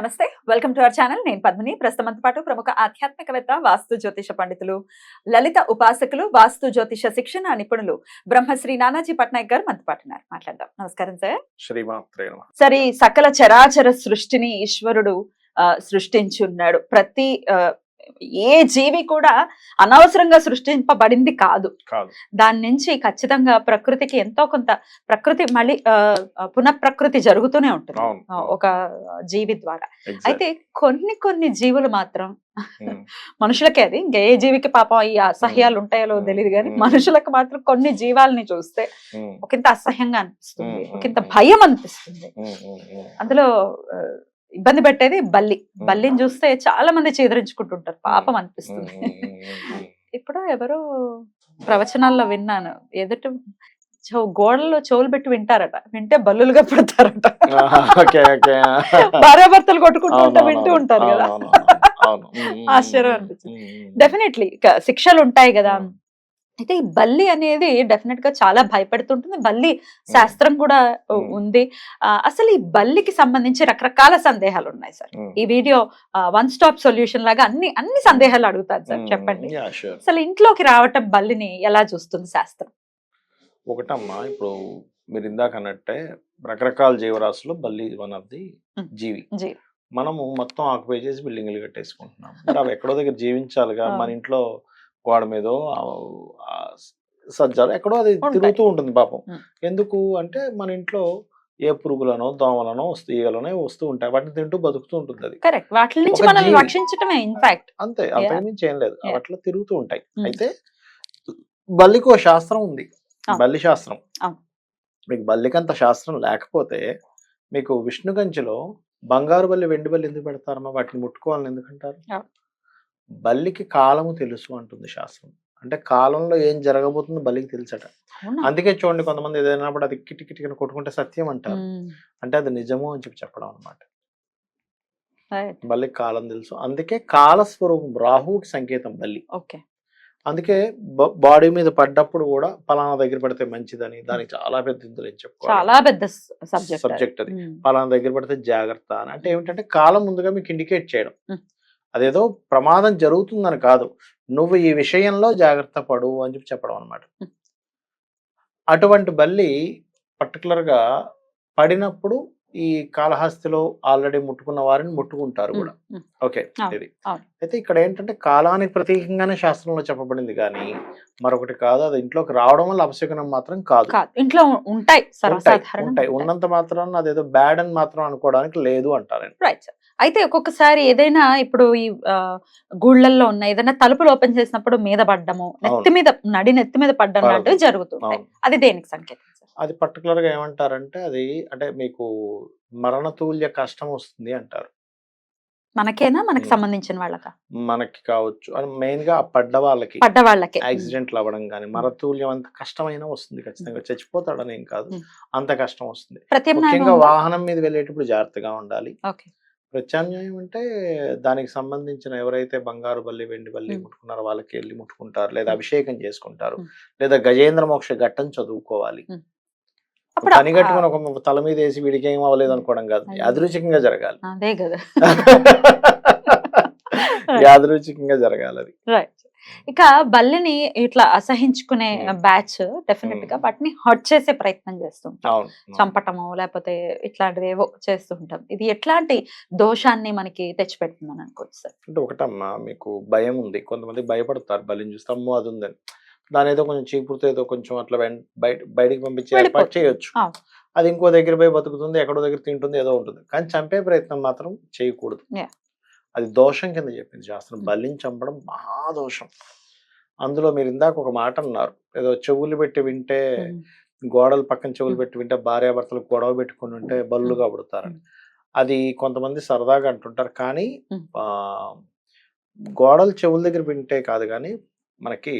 నమస్తే. Welcome to our channel నేను పద్మిని. ప్రస్తుతంతో పాటు ప్రముఖ ఆధ్యాత్మికవేత్త వాస్తు జ్యోతిష పండితులు లలిత ఉపాసకులు వాస్తు జ్యోతిష శిక్షణ నిపుణులు బ్రహ్మశ్రీ నానాజీ పట్నాయక్ గారు మనతో పాటు ఉన్నారు. మాట్లాడదాం. నమస్కారం సార్ శ్రీమాత్రే. సరే ఈ సకల చరాచర సృష్టిని ఈశ్వరుడు సృష్టించున్నాడు. ప్రతి ఏ జీవి కూడా అనవసరంగా సృష్టింపబడింది కాదు. దాని నుంచి ఖచ్చితంగా ప్రకృతికి ఎంతో కొంత ప్రకృతి మళ్ళీ పునఃప్రకృతి జరుగుతూనే ఉంటుంది. ఒక జీవి ద్వారా. అయితే కొన్ని కొన్ని జీవులు మాత్రం ఉమ్, మనుషులకే అది. ఇంకా ఏ జీవికి పాపం ఈ అసహ్యాలు ఉంటాయో ఉమ్, తెలియదు కానీ. మనుషులకు మాత్రం కొన్ని జీవాలని చూస్తే ఒకంత అసహ్యంగా అనిపిస్తుంది. ఒకంత. భయం అనిపిస్తుంది. అందులో ఇబ్బంది పెట్టేది బల్లి. బల్లిని చూస్తే చాలా మంది చీదరించుకుంటుంటారు. పాపం అనిపిస్తుంది. ఇప్పుడు ఎవరో ప్రవచనాల్లో విన్నాను. ఎదుటి గోడల్లో చెవులు పెట్టి వింటారట. వింటే బల్లులుగా పడతారట. భార్యాభర్తలు కొట్టుకుంటూ వింటూ. ఉంటారు కదా. ఆశ్చర్యం అనిపించింది. డెఫినెట్లీ శిక్షలు ఉంటాయి కదా. అయితే ఈ బల్లి అనేది డెఫినెట్గా చాలా భయపెడుతుంటుంది. బల్లి శాస్త్రం కూడా. ఉంది. అసలు ఈ బల్లికి సంబంధించి రకరకాల సందేహాలు ఉన్నాయి సార్. ఈ వీడియో వన్ స్టాప్ సొల్యూషన్ లాగా అన్ని అన్ని సందేహాలు అడుగుతాను సార్. చెప్పండి. అసలు ఇంట్లోకి రావటం బల్లిని ఎలా చూస్తుంది శాస్త్రం? ఒకటమ్మా ఇప్పుడు మీరు ఇందాక అన్నట్టే రకరకాల జీవరాశులు బల్లి వన్ ఆఫ్ ది. జీవి. మనము మొత్తం ఆక్యుపై చేసి బిల్డింగ్లు కట్టేసుకుంటున్నాం. అవి ఎక్కడో దగ్గర జీవించాలిగా. మన ఇంట్లో గోడ మీదో సజ్జాలు ఎక్కడో అది. తిరుగుతూ ఉంటుంది పాపం. ఎందుకు అంటే మన ఇంట్లో ఏ పురుగులనో దోమలనో వస్తూ ఈగలనో వస్తూ ఉంటాయి వాటిని తింటూ బతుకుతూ ఉంటుంది అది కరెక్ట్ వాటి నుంచి. రక్షించటమే ఇన్ఫాక్ట్ అంతే ఏం లేదు. అట్లా తిరుగుతూ ఉంటాయి. అయితే బల్లికి శాస్త్రం ఉంది. బల్లి శాస్త్రం. మీకు బల్లికంత శాస్త్రం లేకపోతే మీకు విష్ణు కంచిలో బంగారు బల్లి వెండి బల్లి ఎందుకు పెడతారమ్మా వాటిని ముట్టుకోవాలని ఎందుకంటారు. బల్లికి కాలము తెలుసు అంటుంది శాస్త్రం. అంటే కాలంలో ఏం జరగబోతుందో బల్లికి తెలుసట. అందుకే చూడండి కొంతమంది ఏదైనప్పుడు అది కిటి కిటికని కొట్టుకుంటే సత్యం అంటారు. అంటే అది నిజము అని చెప్పి చెప్పడం అనమాట బల్లికి కాలం తెలుసు. అందుకే కాల స్వరూపం రాహువుకి సంకేతం బల్లి. ఓకే. అందుకే బాడీ మీద పడ్డప్పుడు కూడా పలానా దగ్గర పడితే మంచిదని దానికి చాలా పెద్ద చాలా పెద్ద సబ్జెక్ట్ అది. పలానా దగ్గర పడితే జాగ్రత్త అని. అంటే ఏమిటంటే కాలం ముందుగా మీకు ఇండికేట్ చేయడం. అదేదో ప్రమాదం జరుగుతుందని కాదు. నువ్వు ఈ విషయంలో జాగ్రత్త పడు అని చెప్పి చెప్పడం అనమాట. అటువంటి బల్లి particular గా పడినప్పుడు ఈ కాళహస్తిలో ఆల్రెడీ ముట్టుకున్న వారిని ముట్టుకుంటారు కూడా. ఓకే. ఇది. అయితే ఇక్కడ ఏంటంటే కాలానికి ప్రతీకంగానే శాస్త్రంలో చెప్పబడింది కానీ మరొకటి కాదు. అది ఇంట్లోకి రావడం వల్ల అపశకునం మాత్రం కాదు. ఇంట్లో ఉంటాయి ఉంటాయి. ఉన్నంత మాత్రం అదేదో బ్యాడ్ అని మాత్రం అనుకోవడానికి లేదు అంటారు. అయితే ఒక్కొక్కసారి ఏదైనా ఇప్పుడు ఈ గుళ్ళల్లో ఉన్న ఏదైనా తలుపులు ఓపెన్ చేసినప్పుడు మీద పడ్డము నెత్తి మీద నడి నెత్తి మీద పడ్డం. లాంటివి జరుగుతుంటాయి. అది దేనికి సంకేతం అది పర్టికులర్గా ఏమంటారంటే అది అంటే మీకు మరణతూల్య కష్టం వస్తుంది అంటారు. మనకేనా? మనకి. సంబంధించిన వాళ్ళకా? మనకి కావచ్చు. మెయిన్గా పడ్డ వాళ్ళకి. పడ్డ వాళ్ళకే యాక్సిడెంట్లు అవ్వడం కానీ మరతూల్యం అంత కష్టమైన వస్తుంది ఖచ్చితంగా. చచ్చిపోతాడని ఏం కాదు. అంత కష్టం వస్తుంది. ముఖ్యంగా? వాహనం మీద వెళ్ళేటప్పుడు జాగ్రత్తగా ఉండాలి. ఓకే. ప్రత్యామ్నాయం అంటే దానికి సంబంధించిన ఎవరైతే బంగారు బల్లి వెండి బల్లి. ముట్టుకున్నారో వాళ్ళకి వెళ్ళి ముట్టుకుంటారు లేదా. అభిషేకం చేసుకుంటారు. లేదా గజేంద్ర మోక్ష ఘట్టం చదువుకోవాలి పని కట్టుకుని ఒక తల మీద వేసి వీడికి ఏం అవ్వలేదు అనుకోవడం కాదు. యాదృచ్ఛికంగా జరగాలి అదే కదా యాదృచ్ఛికంగా జరగాలి అది రైట్ ఇక బల్లిని ఇట్లా అసహించుకునే. బ్యాచ్ డెఫినెట్గా. వాటిని హర్ట్ చేసే ప్రయత్నం చేస్తుంటాం. చంపటము లేకపోతే ఇట్లాంటివి ఏవో చేస్తుంటాం ఇది ఎట్లాంటి దోషాన్ని మనకి తెచ్చిపెడుతుందని అనుకోవచ్చు సార్ అంటే ఒకటమ్మా మీకు భయం ఉంది కొంతమంది భయపడతారు బలిని చూస్తే అమ్మో అది ఉందని దాని ఏదో కొంచెం చీపురుతో ఏదో కొంచెం అట్లా బయట బయటికి పంపించే ఏర్పాటు. చేయొచ్చు. అది ఇంకో దగ్గర పోయి బతుకుతుంది ఎక్కడో దగ్గర తింటుంది ఏదో ఉంటుంది కానీ చంపే ప్రయత్నం మాత్రం చేయకూడదు. అది దోషం కింద చెప్పింది శాస్త్రం. బలిని చంపడం మహాదోషం అందులో మీరు ఇందాక ఒక మాట అన్నారు. ఏదో చెవులు పెట్టి వింటే గోడలు పక్కన చెవులు. పెట్టి వింటే భార్యాభర్తలు గొడవ పెట్టుకుని ఉంటే బల్లుగా పుడతారని అది కొంతమంది సరదాగా అంటుంటారు. కానీ గోడలు చెవుల దగ్గర వింటే కాదు కానీ మనకి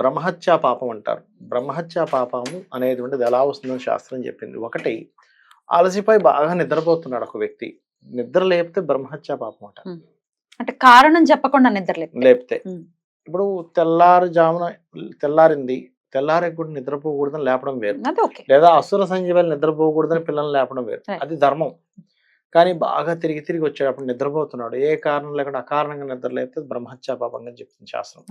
బ్రహ్మహత్యా పాపం అంటారు. బ్రహ్మహత్యా పాపము అనేటువంటిది ఎలా వస్తుందని శాస్త్రం చెప్పింది. ఒకటి అలసిపోయి బాగా నిద్రపోతున్నాడు ఒక వ్యక్తి. నిద్ర లేపితే బ్రహ్మహత్య పాపం అంట అంటే కారణం చెప్పకుండా నిద్రలేదు లేపితే. ఇప్పుడు తెల్లారుజామున తెల్లారింది తెల్లారి కూడా నిద్రపోకూడదని లేపడం వేరు. లేదా అసుర సంజీవాలు నిద్రపోకూడదని పిల్లల్ని లేపడం వేరు. అది ధర్మం. కానీ బాగా తిరిగి తిరిగి వచ్చేటప్పుడు నిద్రపోతున్నాడు. ఏ కారణం లేకుండా అకారణంగా నిద్ర లేపితే బ్రహ్మహత్య పాపంగా అని చెప్తుంది శాస్త్రం.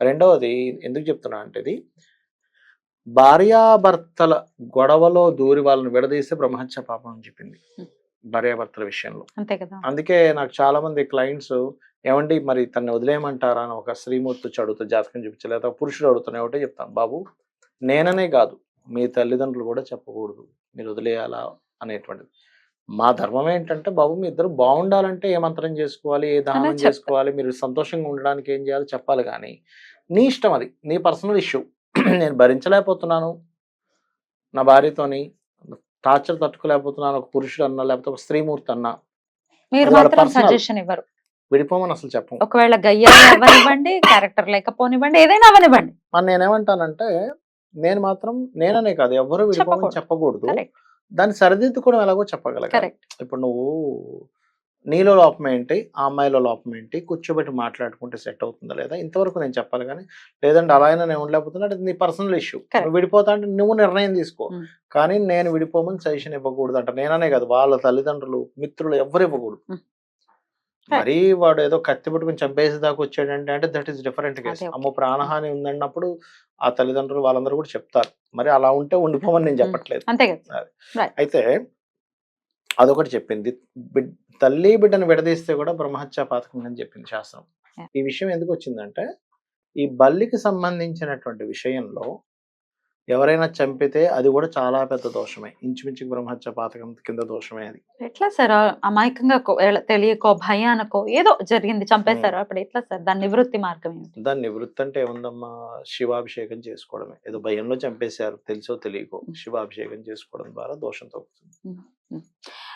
రెండవది ఎందుకు చెప్తున్నా అంటే ఇది భార్యాభర్తల గొడవలో దూరి వాళ్ళని విడదీస్తే బ్రహ్మహత్య పాపం అని చెప్పింది. భార్యాభర్తల విషయంలో. అంతే కదా! అందుకే నాకు చాలా మంది క్లయింట్స్ ఏమండి మరి తన్ని వదిలేయమంటారా? అని ఒక స్త్రీమూర్తి వచ్చి అడుగుతా జాతకం చూపించి లేదా పురుషుడు అడుగుతున్నా ఒకటే చెప్తాను. బాబు నేననే కాదు. మీ తల్లిదండ్రులు కూడా చెప్పకూడదు. మీరు వదిలేయాలా? అనేటువంటిది. మా ధర్మం ఏంటంటే బాబు మీ ఇద్దరు బాగుండాలంటే ఏ మంత్రం చేసుకోవాలి? ఏ దానం. చేసుకోవాలి? మీరు సంతోషంగా ఉండడానికి ఏం చేయాలో చెప్పాలి కానీ నీ ఇష్టం అది. నీ పర్సనల్ ఇష్యూ. నేను భరించలేకపోతున్నాను. నా భార్యతోని టార్చర్ తట్టుకోలేకపోతున్నాను ఒక పురుషుడు అన్నా లేకపోతే ఒక స్త్రీమూర్తి అన్నా మీరు మాత్రం. సజెషన్ ఇవ్వరు. విడిపోమని అసలు చెప్పం. ఒకవేళ గయ్యాలు అవ్వనివ్వండి క్యారెక్టర్ లేకపోనివ్వండి ఏదైనా అవనివ్వండి మరి నేనేమంటానంటే నేను మాత్రం నేననే కాదు ఎవరు విడిపోమని చెప్పకూడదు. దాన్ని సరిదిద్దుకోవడం ఎలాగో చెప్పగలగాలి. ఇప్పుడు నువ్వు నీలో లోపం ఏంటి? ఆ అమ్మాయిలో లోపం ఏంటి? కూర్చోబెట్టి మాట్లాడుకుంటే సెట్ అవుతుందా లేదా? ఇంతవరకు నేను చెప్పాలి కానీ లేదంటే అలా అయినా నేను ఉండలేకపోతున్నా. అది నీ పర్సనల్ ఇష్యూ. విడిపోతా అంటే నువ్వు నిర్ణయం తీసుకో. కానీ నేను విడిపోమని సజెషన్ ఇవ్వకూడదు అంట. నేననే కాదు. వాళ్ళ తల్లిదండ్రులు మిత్రులు ఎవరు ఇవ్వకూడదు. మరీ వాడు ఏదో కత్తి పట్టుకుని చంపేసి దాకా వచ్చాడంటే అంటే దట్ ఈస్ డిఫరెంట్ కేసు. అమ్మో ప్రాణహాని ఉందన్నప్పుడు ఆ తల్లిదండ్రులు వాళ్ళందరూ కూడా చెప్తారు. మరి అలా ఉంటే ఉండిపోమని నేను. చెప్పట్లేదు. అయితే అదొకటి చెప్పింది. తల్లి బిడ్డను విడదీస్తే కూడా బ్రహ్మహత్య పాతకం అని చెప్పింది శాస్త్రం. ఈ విషయం ఎందుకు వచ్చిందంటే ఈ బల్లికి సంబంధించినటువంటి విషయంలో ఎవరైనా చంపితే అది కూడా చాలా పెద్ద దోషమే. ఇంచుమించు బ్రహ్మహత్య పాతకం కింద దోషమే అది. ఎట్లా సార్? అమాయకంగా తెలియకో భయానకో ఏదో జరిగింది చంపేశారు. అప్పుడు ఎట్లా సార్? దాని నివృత్తి మార్గం దాని నివృత్తి అంటే ఏముందమ్మా? శివాభిషేకం చేసుకోవడమే. ఏదో భయంలో చంపేశారు. తెలుసో తెలియకో శివాభిషేకం చేసుకోవడం ద్వారా దోషం తగ్గుతుంది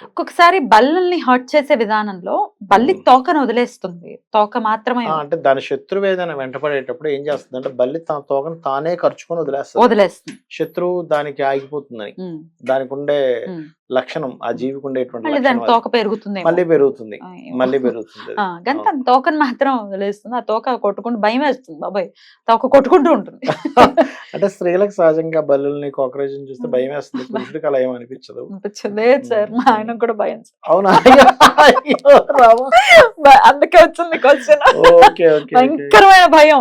ఒక్కొక్కసారి బల్లల్ని హర్ట్ చేసే విధానంలో బల్లి. తోకను వదిలేస్తుంది. తోక మాత్రమే అంటే దాని శత్రువు ఏదైనా వెంటపడేటప్పుడు ఏం చేస్తుంది అంటే బల్లి తన తోకను తానే ఖర్చుకొని వదిలేస్తుంది. వదిలేస్తుంది. శత్రువు దానికి ఆగిపోతుందని. దానికి ఉండే. లక్షణం ఆ జీవికి ఉండేటువంటి. తోక పెరుగుతుంది మళ్ళీ పెరుగుతుంది. మళ్ళీ పెరుగుతుంది. తోకను మాత్రం వదిలేస్తుంది. ఆ తోక కొట్టుకుంటూ భయం వేస్తుంది. బాబాయ్ తోక కొట్టుకుంటూ ఉంటుంది. అంటే స్త్రీలకు సహజంగా బల్లుల్ని కాక్రోచ్ చూస్తే. భయం వేస్తుంది. పురుషుడికి అలా ఏం అనిపించదు. లేదు సార్. మా ఆయనకు కూడా భయం. అవునా? అందుకే వచ్చింది క్వశ్చన్. భయంకరమైన భయం.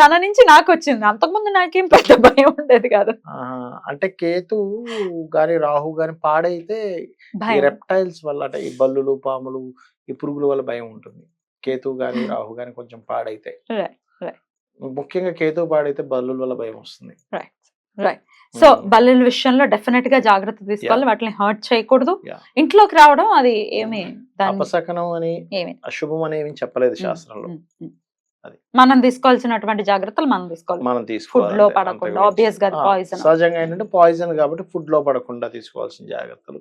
తన నుంచి నాకు వచ్చింది. అంతకుముందు నాకేం పెద్ద భయం ఉండేది కాదు. అంటే కేతు గాని రాహు గాని పాడైతే రెప్టైల్స్ వల్ల అంటే ఈ బల్లులు పాములు ఈ పురుగుల వల్ల భయం ఉంటుంది. కేతు గాని రాహు గాని కొంచెం పాడైతే. ముఖ్యంగా కేతు పాడైతే బల్లుల వల్ల భయం వస్తుంది. Right so. బల్లెల విషయంలో డెఫినెట్గా జాగ్రత్త తీసుకోవాలి. వాటిని హర్ట్ చేయకూడదు. ఇంట్లోకి రావడం అది ఏమి అపశకనం అని ఏమి అశుభం అని ఏమీ చెప్పలేదు శాస్త్రంలో. మనం తీసుకోవాల్సినటువంటి జాగ్రత్తలు మనం తీసుకోవాలి. మనం తీసుకోవాలి లో పడకుండా. ఆబ్వియస్గా పాయిజన్ సహజంగా ఏంటంటే పాయిజన్ కాబట్టి ఫుడ్లో పడకుండా తీసుకోవాల్సిన జాగ్రత్తలు.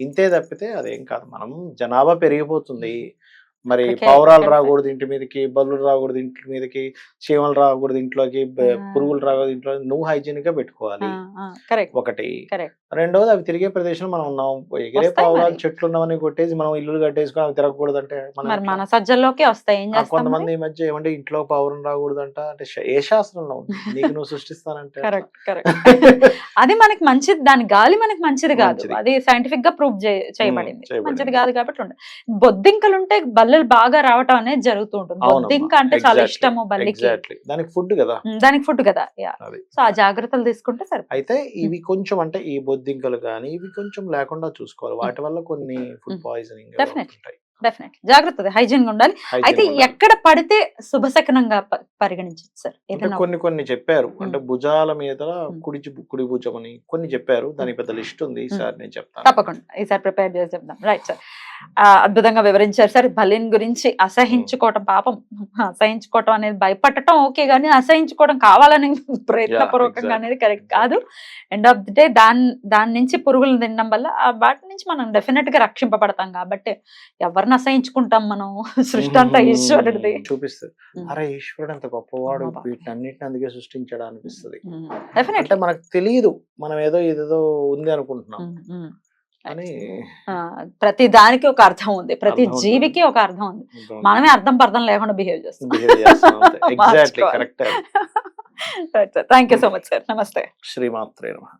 ఇంతే తప్పితే అదేం కాదు. మనం జనాభా పెరిగిపోతుంది. మరి పావురాలు. రాకూడదు ఇంటి మీదకి బల్లులు రాకూడదు ఇంటి మీదకి చీమలు రాకూడదు ఇంట్లోకి. పురుగులు రాకూడదు ఇంట్లో నువ్వు హైజీనిక్గా పెట్టుకోవాలి కరెక్ట్ ఒకటి. రెండవది అవి తిరిగే ప్రదేశంలో మనం ఉన్నాం ఎగిరే పావురాలు. చెట్లు ఉన్నవని కొట్టేసి మనం ఇల్లు కట్టేసుకొని అవి తిరగకూడదు అంటే మనం సజ్జల్లోకి వస్తాయి కొంతమంది ఈ మధ్య ఏమంటే ఇంట్లో పౌరం రాకూడదంట అంటే శ- ఏ శాస్త్రంలో నీకు నువ్వు సృష్టిస్తానంటే ఎట్లా? కరెక్ట్ కరెక్ట్ అది మనకి మంచిది దాని గాలి మనకి మంచిది కాదు. అది సైంటిఫిక్గా ప్రూవ్ చేయబడింది. మంచిది కాదు కాబట్టి ఉండదు బొద్దింకలు ఉంటే బల్లలు బాగా రావటం అనేది జరుగుతూ ఉంటుంది. బొద్దింక అంటే చాలా. ఇష్టము బల్లికి. దానికి ఫుడ్ కదా? దానికి ఫుడ్ కదా సో ఆ జాగ్రత్తలు తీసుకుంటే సరే అయితే ఇవి కొంచెం అంటే ఈ బొద్దింకలు కానీ ఇవి కొంచెం లేకుండా చూసుకోవాలి. వాటి వల్ల కొన్ని ఫుడ్. Poisoning Definitely. డెఫినెట్ జాగ్రత్త హైజీన్గా ఉండాలి. అయితే ఎక్కడ పడితే శుభశకనంగా పరిగణించచ్చు సార్. ఏదైనా కొన్ని కొన్ని చెప్పారు. అంటే భుజాల మీద. కుడి కుడి భుజం అని కొన్ని చెప్పారు. దానికి పెద్ద లిస్ట్ ఉంది. సార్ నేను చెప్తాను. తప్పకుండా. ఈసారి ప్రిపేర్ చేసి చెప్దాం. రైట్ సార్ అద్భుతంగా వివరించారు సార్. బలిన్ గురించి అసహించుకోవటం పాపం. అసహించుకోవటం అనేది భయపడటం ఓకే కానీ అసహించుకోవడం కావాలని ప్రయత్నపూర్వకంగా. అనేది కరెక్ట్ కాదు. ఎండ్ ఆఫ్ ది డే దాని దాని నుంచి పురుగులు తినడం వల్ల వాటి నుంచి మనం డెఫినెట్గా రక్షింపబడతాం కాబట్టి ఎవరిని ఎవరిని అసహించుకుంటాం మనం. సృష్టి అంతా ఈశ్వరుడిది. చూపిస్తుంది. అరే ఈశ్వరుడు అంత గొప్పవాడు. అమ్మా. వీటన్నిటిని అందుకే సృష్టించాడు అనిపిస్తుంది. అంటే మనకు తెలియదు మనం ఏదో ఇదేదో ఉంది అనుకుంటున్నాం. అని ప్రతి దానికి ఒక అర్థం ఉంది. ప్రతి. జీవికి ఒక అర్థం ఉంది. మనమే అర్థం పర్థం లేకుండా బిహేవ్ చేస్తాం. Thank you so much sir నమస్తే శ్రీమాత్రే నమః.